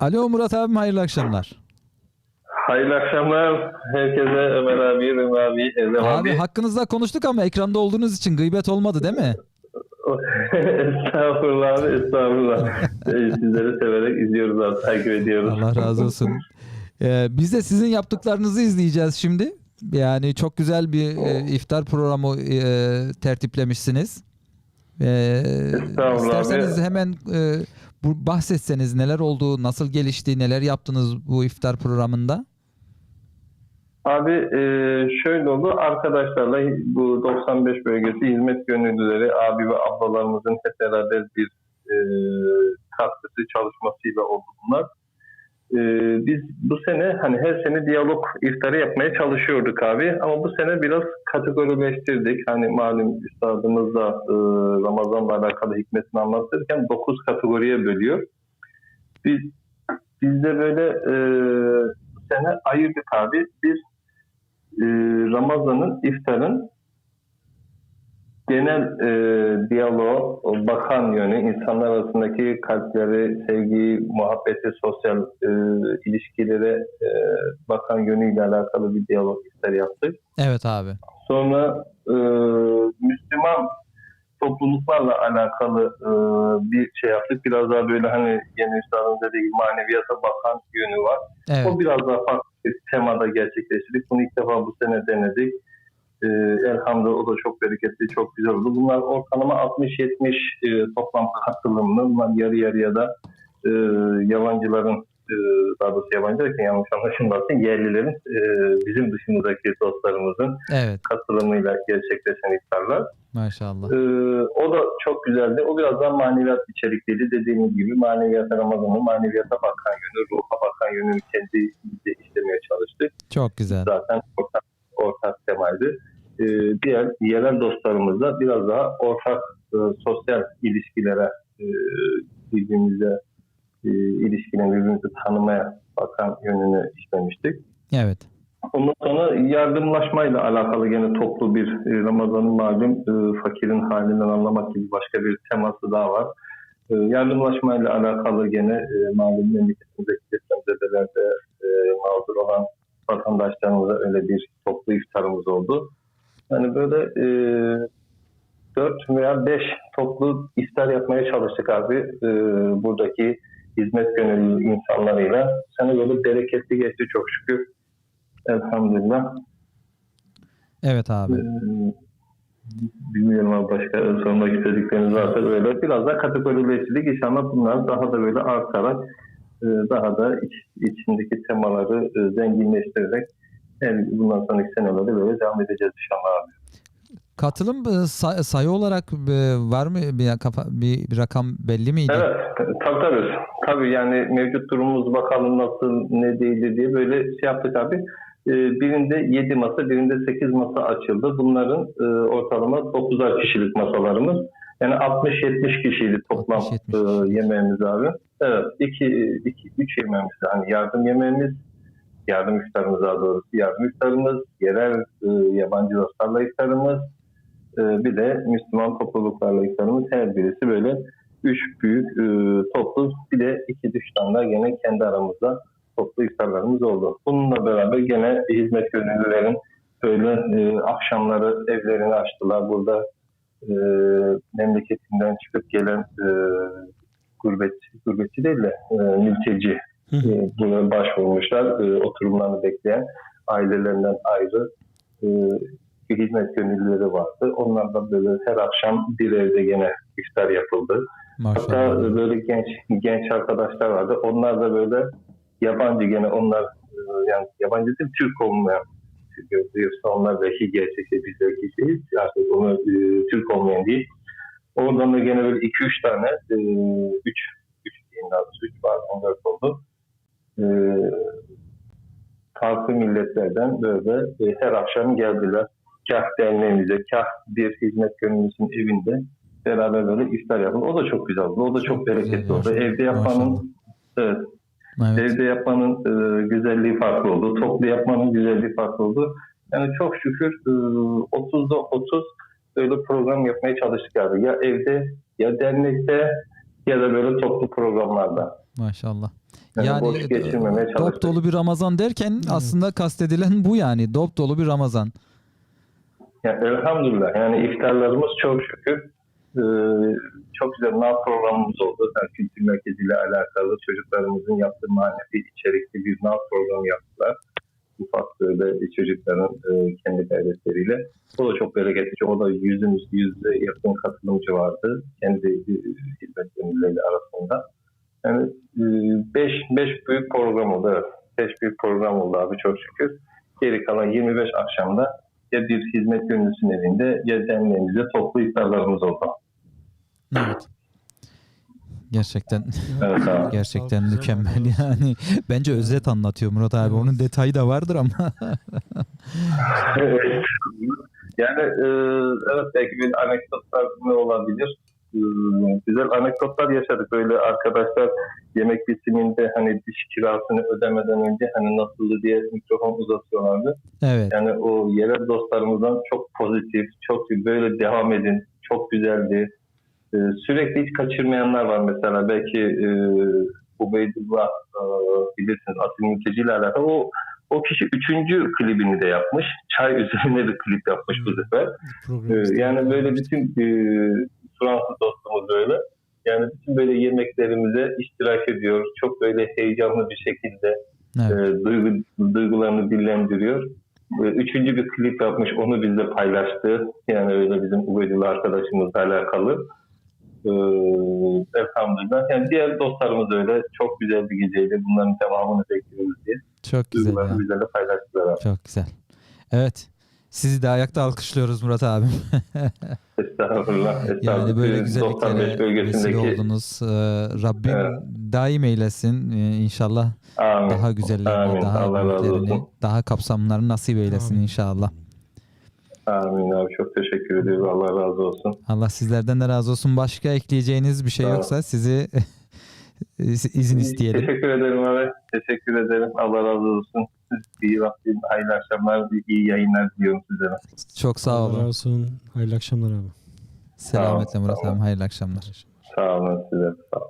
Alo Murat abim hayırlı akşamlar. Hayırlı akşamlar. Herkese Ömer abi, Ömer abi, Ezem Abi abi. hakkınızda konuştuk ama ekranda olduğunuz için gıybet olmadı değil mi? estağfurullah abi, estağfurullah. Sizleri severek izliyoruz abi, takip ediyoruz. Allah razı olsun. Ee, biz de sizin yaptıklarınızı izleyeceğiz şimdi. Yani çok güzel bir e, iftar programı e, tertiplemişsiniz. Ee, isterseniz abi. hemen e, bu bahsetseniz neler oldu, nasıl gelişti, neler yaptınız bu iftar programında? Abi e, şöyle oldu, arkadaşlarla bu 95 bölgesi hizmet gönüllüleri, abi ve ablalarımızın hep beraber bir e, katkısı çalışmasıyla oldu bunlar. E, biz bu sene hani her sene diyalog iftarı yapmaya çalışıyorduk abi ama bu sene biraz kategorileştirdik. Hani malum üstadımız da e, Ramazan'la alakalı hikmetini anlatırken 9 kategoriye bölüyor. Biz, biz de böyle e, sene ayırdık abi. Bir e, Ramazan'ın, iftarın genel e, diyaloğu, o bakan yönü, insanlar arasındaki kalpleri, sevgiyi, muhabbeti, sosyal e, ilişkilere e, bakan yönüyle alakalı bir diyalog iftar yaptık. Evet abi. Sonra e, Müslüman topluluklarla alakalı e, bir şey yaptık. Biraz daha böyle hani yeni üstadın dediği gibi maneviyata bakan yönü var. Evet. O biraz daha farklı bir temada gerçekleştirdik. Bunu ilk defa bu sene denedik. Ee, elhamdülillah o da çok bereketli, çok güzel oldu. Bunlar ortalama 60-70 e, toplam katılımlı. Bunlar yarı yarıya da e, yabancıların, e, daha doğrusu yabancı derken yanlış anlaşılmasın, yerlilerin, e, bizim dışımızdaki dostlarımızın Evet. katılımıyla gerçekleşen iftarlar. Maşallah. Ee, o da çok güzeldi. O biraz daha maneviyat içerikliydi. Dediğimiz gibi maneviyata Ramazan'ın maneviyata bakan yönü, ruha bakan yönünü kendimizde işlemeye çalıştık. Çok güzel. Zaten ortak, ortak temaydı. Ee, diğer yerel dostlarımızla biraz daha ortak e, sosyal ilişkilere e, birbirimize e, ilişkine, birbirimizi tanımaya bakan yönünü işlemiştik. Evet. Ondan sonra yardımlaşmayla alakalı gene toplu bir e, Ramazan'ın malum e, fakirin halinden anlamak gibi başka bir teması daha var. E, yardımlaşmayla alakalı gene e, malum memleketimizdeki depremzedelerde e, mağdur olan vatandaşlarımıza öyle bir toplu iftarımız oldu. Yani böyle e, 4 veya 5 toplu iftar yapmaya çalıştık abi e, buradaki hizmet gönüllü insanlarıyla. Sene böyle bereketli geçti çok şükür. Elhamdülillah. Evet abi. Ee, Bilmiyorum abi başka sormak istedikleriniz varsa böyle biraz daha kategorileştirdik. İnşallah bunlar daha da böyle artarak e, daha da iç, içindeki temaları e, zenginleştirerek her bundan sonraki senelerde böyle devam edeceğiz inşallah abi. Katılım e, say- sayı olarak e, var mı bir, kafa, bir, bir rakam belli miydi? Evet, tabii tabii. Tabii yani mevcut durumumuz bakalım nasıl ne değildi diye böyle şey yaptık abi. Ee, birinde 7 masa, birinde 8 masa açıldı. Bunların e, ortalama 9'ar kişilik masalarımız. Yani 60-70 kişiydi toplam 60-70 e, yemeğimiz abi. Evet, 2 2 3 yemeğimiz hani yardım yemeğimiz, yardım iftarımız daha doğrusu yardım iftarımız, yerel e, yabancı dostlarla iftarımız, e, bir de Müslüman topluluklarla iftarımız her birisi böyle üç büyük e, toplu bir de iki daha gene kendi aramızda toplu iftarlarımız oldu. Bununla beraber gene hizmet gönüllülerin böyle e, akşamları evlerini açtılar. Burada e, memleketinden çıkıp gelen e, gurbetçi, gurbetçi değil de e, mülteci buna başvurmuşlar. E, oturumlarını bekleyen ailelerinden ayrı e, bir hizmet gönüllüleri vardı. Onlar da böyle her akşam bir evde gene iftar yapıldı. Hatta Maşallah. böyle genç genç arkadaşlar vardı. Onlar da böyle yabancı gene onlar e, yani yabancı değil Türk olmayan görüyorsa onlar belki gerçekte biz belki şeyiz. Artık onu e, Türk olmayan değil. Oradan da gene böyle 2-3 tane 3 3 diyeyim daha doğrusu 3 var 14 oldu. E, farklı milletlerden böyle e, her akşam geldiler. Kah derneğimize, kah bir hizmet gönüllüsünün evinde beraber böyle iftar yapıldı. O da çok güzel oldu. O da çok, Çok bereketli oldu. Evde yapmanın evet, Evet. evde yapmanın e, güzelliği farklı oldu. Toplu yapmanın güzelliği farklı oldu. Yani çok şükür e, 30'da 30 böyle program yapmaya çalıştık abi. Ya evde ya dernekte ya da böyle toplu programlarda. Maşallah. Yani, boş e, geçirmemeye dop çalıştık. dolu bir Ramazan derken aslında kastedilen bu yani. Dop dolu bir Ramazan. Yani elhamdülillah yani iftarlarımız çok şükür e, çok güzel naat programımız oldu. Yani kültür merkeziyle alakalı çocuklarımızın yaptığı manevi içerikli bir naat programı yaptılar. Ufak böyle çocukların e, kendi gayretleriyle. O da çok bereketli. O da yüzün üstü yüzde yakın katılımcı vardı. Kendi e, hizmet gönüllüleri arasında. Yani e, beş, beş büyük program oldu. Evet. Beş büyük program oldu abi çok şükür. Geri kalan 25 akşamda ya bir hizmet gönüllüsünün evinde ya derneğimizde toplu iftarlarımız oldu. Evet. Gerçekten Evet abi. gerçekten Güzel mükemmel yani. Bence özet anlatıyor Murat abi. Onun detayı da vardır ama. Evet. yani e, evet belki bir anekdotlar ne olabilir? E, güzel anekdotlar yaşadık. Böyle arkadaşlar yemek bitiminde hani diş kirasını ödemeden önce hani nasıldı diye mikrofon uzatıyorlardı. evet. Yani o yerel dostlarımızdan çok pozitif, çok böyle devam edin, çok güzeldi. Ee, sürekli hiç kaçırmayanlar var mesela. Belki e, Ubeydullah e, bilirsiniz Asil Mülteci ile alakalı. O, o kişi üçüncü klibini de yapmış. Çay üzerine de klip yapmış bu sefer. Ee, yani böyle bütün e, Fransız dostumuz böyle. Yani bütün böyle yemeklerimize iştirak ediyor. Çok böyle heyecanlı bir şekilde Evet. e, duygu, duygularını dillendiriyor. E, Üçüncü bir klip yapmış, onu bizle paylaştı. Yani öyle bizim Ubeydullah arkadaşımızla alakalı. E, elhamdülillah. Yani diğer dostlarımız öyle. Çok güzel bir geceydi. Bunların devamını bekliyoruz diye. Çok güzel ya. Duygularını bizlerle paylaştılar. Çok güzel. Evet. Sizi de ayakta alkışlıyoruz Murat abim. Estağfurullah. Yani estağfurullah. böyle Siz 95 güzelliklere vesile oldunuz. Ee, Rabbim Evet. daim eylesin. Ee, inşallah Amin. daha güzellerini, Amin. daha olsun. daha kapsamlarını nasip eylesin Amin. inşallah. Amin abi. Çok teşekkür ediyoruz. Allah razı olsun. Allah sizlerden de razı olsun. Başka ekleyeceğiniz bir şey ol. yoksa sizi izin isteyelim. Teşekkür ederim abi. Teşekkür ederim. Allah razı olsun. Siz iyi vaktin, hayırlı akşamlar, iyi yayınlar diliyorum sizlere. Çok sağ Allah olun. olsun. Hayırlı akşamlar abi. Selametle Murat abim. Hayırlı akşamlar. Sağ olun size. Sağ olun.